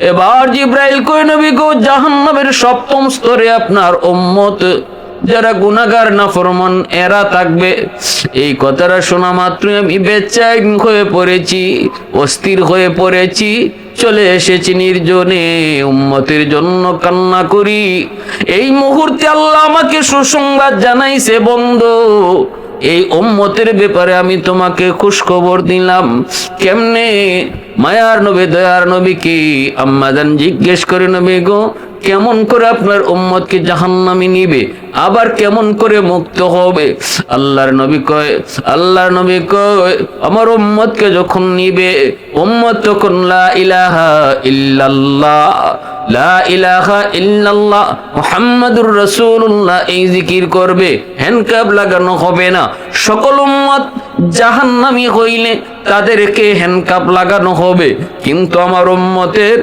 এবার জিব্রাইল কই নবী গো, জাহান্নামের সপ্তম স্তরে আপনার উম্মত, যারা গুনাগার না ফরমান, এরা থাকবে। এই কথাটা শোনা মাত্রই আমি বেচাইন হয়ে পড়েছি, অস্থির হয়ে পড়েছি, চলে এসেছি নির্জনে, উম্মতের জন্য কান্না করি। এই মুহূর্তে আল্লাহ আমাকে সুসংবাদ জানাইছে, বন্ধু এই উম্মতের ব্যাপারে আমি তোমাকে খুশখবর দিলাম। কেমনে? মায়ার নবী, দয়ার নবী কি আম্মাদান জিজ্ঞেস করে, নবী গো কেমন করে আপনার উম্মতকে জাহান্নামে নিবে? আবার কেমন করে মুক্ত হবে? আল্লাহর নবী কয়, আল্লাহর নবী কয়, আমার উম্মতকে যখন নিবে, উম্মত তখন লা ইলাহা ইল্লাল্লাহ, লা ইলাহা ইল্লাল্লাহ, মুহাম্মাদুর রাসূলুল্লাহ এই জিকির করবে হ্যান্ডকাপ লাগানো হবে না। সকল উম্মত জাহান্নামী হইলে তাদেরকে হ্যান্ডকাপ লাগানো হবে। কিন্তু আমার উম্মতের